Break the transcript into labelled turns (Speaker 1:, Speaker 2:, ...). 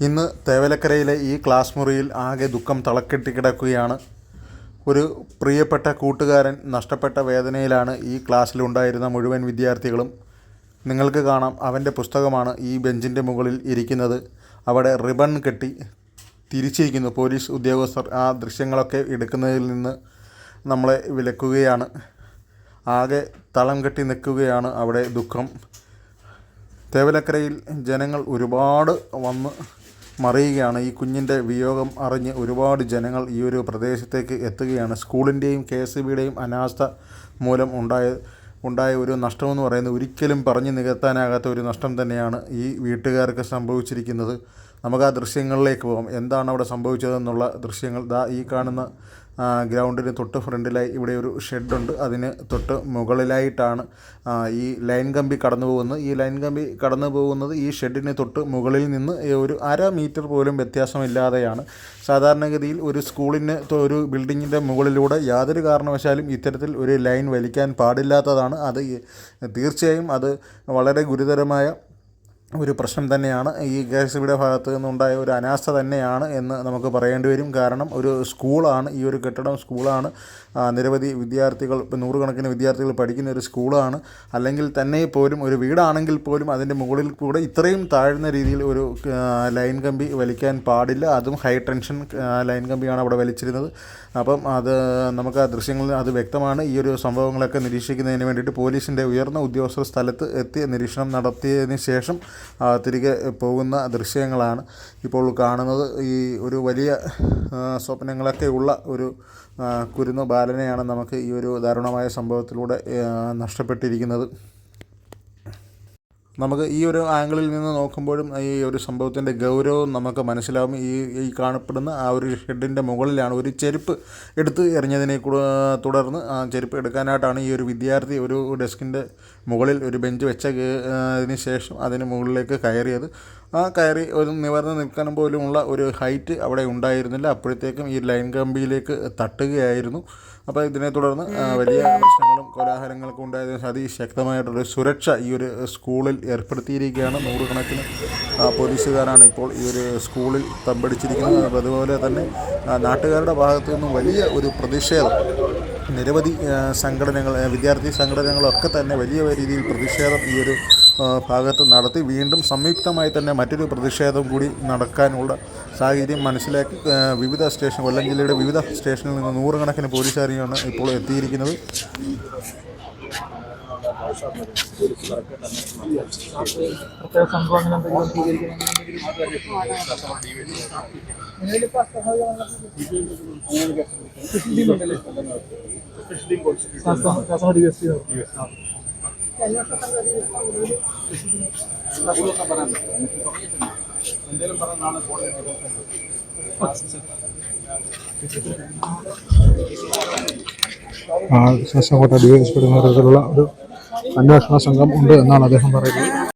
Speaker 1: ഇന്ന് തേവലക്കരയിലെ ഈ ക്ലാസ് മുറിയിൽ ആകെ ദുഃഖം തളക്കെട്ടി കിടക്കുകയാണ് ഒരു പ്രിയപ്പെട്ട കൂട്ടുകാരൻ നഷ്ടപ്പെട്ട വേദനയിലാണ് ഈ ക്ലാസ്സിലുണ്ടായിരുന്ന മുഴുവൻ വിദ്യാർത്ഥികളും. നിങ്ങൾക്ക് കാണാം അവന്റെ പുസ്തകമാണ് ഈ ബെഞ്ചിന്റെ മുകളിൽ ഇരിക്കുന്നത്. അവിടെ റിബൺ കെട്ടി തിരിച്ചിരിക്കുന്നു പോലീസ് ഉദ്യോഗസ്ഥർ. ആ ദൃശ്യങ്ങളൊക്കെ എടുക്കുന്നതിൽ നിന്ന് നമ്മളെ വിലക്കുകയാണ്. ആകെ തളം കെട്ടി നിൽക്കുകയാണ് അവിടെ ദുഃഖം. തേവലക്കരയിൽ ജനങ്ങൾ ഒരുപാട് വന്ന് മറിയുകയാണ്. ഈ കുഞ്ഞിന്റെ വിയോഗം അറിഞ്ഞ് ഒരുപാട് ജനങ്ങൾ ഈ ഒരു പ്രദേശത്തേക്ക് എത്തുകയാണ്. സ്കൂളിന്റെയും കെ എസ് ബിയുടെയും അനാസ്ഥ മൂലം ഉണ്ടായ ഉണ്ടായ ഒരു നഷ്ടമെന്ന് പറയുന്നത് ഒരിക്കലും പറഞ്ഞു നികത്താനാകാത്ത ഒരു നഷ്ടം തന്നെയാണ് ഈ വീട്ടുകാർക്ക് സംഭവിച്ചിരിക്കുന്നത്. നമുക്ക് ആ ദൃശ്യങ്ങളിലേക്ക് പോകാം. എന്താണ് അവിടെ സംഭവിച്ചതെന്നുള്ള ദൃശ്യങ്ങൾ ദാ ഈ കാണുന്ന ഗ്രൗണ്ടിന് തൊട്ട് ഫ്രണ്ടിലായി ഇവിടെ ഒരു ഷെഡുണ്ട്. അതിന് തൊട്ട് മുകളിലായിട്ടാണ് ഈ ലൈൻ കമ്പി കടന്നു പോകുന്നത്. ഈ ലൈൻ കമ്പി കടന്നു പോകുന്നത് ഈ ഷെഡിന് തൊട്ട് മുകളിൽ നിന്ന് ഒരു അര മീറ്റർ പോലും വ്യത്യാസമില്ലാതെയാണ്. സാധാരണഗതിയിൽ ഒരു സ്കൂളിന് ഒരു ബിൽഡിങ്ങിന്റെ മുകളിലൂടെ യാതൊരു കാരണവശാലും ഇത്തരത്തിൽ ഒരു ലൈൻ വലിക്കാൻ പാടില്ലാത്തതാണ്. അത് തീർച്ചയായും അത് വളരെ ഗുരുതരമായ ഒരു പ്രശ്നം തന്നെയാണ്. ഈ കെ എസ് ബിയുടെ ഭാഗത്ത് നിന്നുണ്ടായ ഒരു അനാസ്ഥ തന്നെയാണ് എന്ന് നമുക്ക് പറയേണ്ടി വരും. കാരണം ഒരു സ്കൂളാണ് ഈ ഒരു കെട്ടിടം സ്കൂളാണ്. നിരവധി വിദ്യാർത്ഥികൾ നൂറുകണക്കിന് വിദ്യാർത്ഥികൾ പഠിക്കുന്ന ഒരു സ്കൂളാണ്. അല്ലെങ്കിൽ തന്നെ പോലും ഒരു വീടാണെങ്കിൽ പോലും അതിന്റെ മുകളിൽ കൂടെ ഇത്രയും താഴ്ന്ന രീതിയിൽ ഒരു ലൈൻ കമ്പി വലിക്കാൻ പാടില്ല. അതും ഹൈ ടെൻഷൻ ലൈൻ കമ്പിയാണ് അവിടെ വലിച്ചിരുന്നത്. അപ്പം അത് നമുക്ക് ആ ദൃശ്യങ്ങളിൽ അത് വ്യക്തമാണ്. ഈ ഒരു സംഭവങ്ങളൊക്കെ നിരീക്ഷിക്കുന്നതിന് വേണ്ടിയിട്ട് പോലീസിന്റെ ഉയർന്ന ഉദ്യോഗസ്ഥർ സ്ഥലത്ത് എത്തി നിരീക്ഷണം നടത്തിയതിന് ശേഷം തിരികെ പോകുന്ന ദൃശ്യങ്ങളാണ് ഇപ്പോൾ കാണുന്നത്. ഈ ഒരു വലിയ സ്വപ്നങ്ങളൊക്കെ ഉള്ള ഒരു കുരുന്നു ബാലനെയാണ് നമുക്ക് ഈ ഒരു ദാരുണമായ സംഭവത്തിലൂടെ നഷ്ടപ്പെട്ടിരിക്കുന്നത്. നമുക്ക് ഈ ഒരു ആംഗിളിൽ നിന്ന് നോക്കുമ്പോഴും ഈ ഒരു സംഭവത്തിന്റെ ഗൗരവം നമുക്ക് മനസ്സിലാവും. ഈ ഈ കാണപ്പെടുന്ന ആ ഒരു ഷെഡിന്റെ മുകളിലാണ് ഒരു ചെരുപ്പ് എടുത്ത് എറിഞ്ഞതിനെ തുടർന്ന് ആ ചെരുപ്പ് എടുക്കാനായിട്ടാണ് ഈ ഒരു വിദ്യാർത്ഥി ഒരു ഡെസ്കിന്റെ മുകളിൽ ഒരു ബെഞ്ച് വെച്ച അതിന് ശേഷം അതിന് മുകളിലേക്ക് കയറിയത്. ആ കയറി ഒരു നിവർന്ന് നിൽക്കാൻ പോലുമുള്ള ഒരു ഹൈറ്റ് അവിടെ ഉണ്ടായിരുന്നില്ല. അപ്പോഴത്തേക്കും ഈ ലൈൻ കമ്പിയിലേക്ക് തട്ടുകയായിരുന്നു. അപ്പോൾ ഇതിനെ തുടർന്ന് വലിയ പ്രശ്നങ്ങളും കോലാഹലങ്ങളൊക്കെ ഉണ്ടായതിന് അതിശക്തമായിട്ടൊരു സുരക്ഷ ഈ ഒരു സ്കൂളിൽ ഏർപ്പെടുത്തിയിരിക്കുകയാണ്. നൂറുകണക്കിന് പോലീസുകാരാണ് ഇപ്പോൾ ഈ ഒരു സ്കൂളിൽ തമ്പടിച്ചിരിക്കുന്നത്. അപ്പോൾ അതുപോലെ തന്നെ നാട്ടുകാരുടെ ഭാഗത്തു നിന്നും വലിയ ഒരു പ്രതിഷേധം നിരവധി സംഘടനകൾ വിദ്യാർത്ഥി സംഘടനകളൊക്കെ തന്നെ വലിയ രീതിയിൽ പ്രതിഷേധം ഈ ഒരു ഭാഗത്ത് നടത്തി വീണ്ടും സംയുക്തമായി തന്നെ മറ്റൊരു പ്രതിഷേധം കൂടി നടക്കാനുള്ള സാഹചര്യം മനസ്സിലാക്കി വിവിധ സ്റ്റേഷൻ കൊല്ലം ജില്ലയുടെ വിവിധ സ്റ്റേഷനിൽ നിന്ന് നൂറുകണക്കിന് പോലീസുകാരെയാണ് ഇപ്പോൾ എത്തിയിരിക്കുന്നത്.
Speaker 2: Kasaragod D S P
Speaker 3: Sasthamkotta D S പിയുടെ നേതൃത്വത്തിലുള്ള ഒരു അന്വേഷണ സംഘം ഉണ്ട് എന്നാണ് അദ്ദേഹം പറയുന്നത്.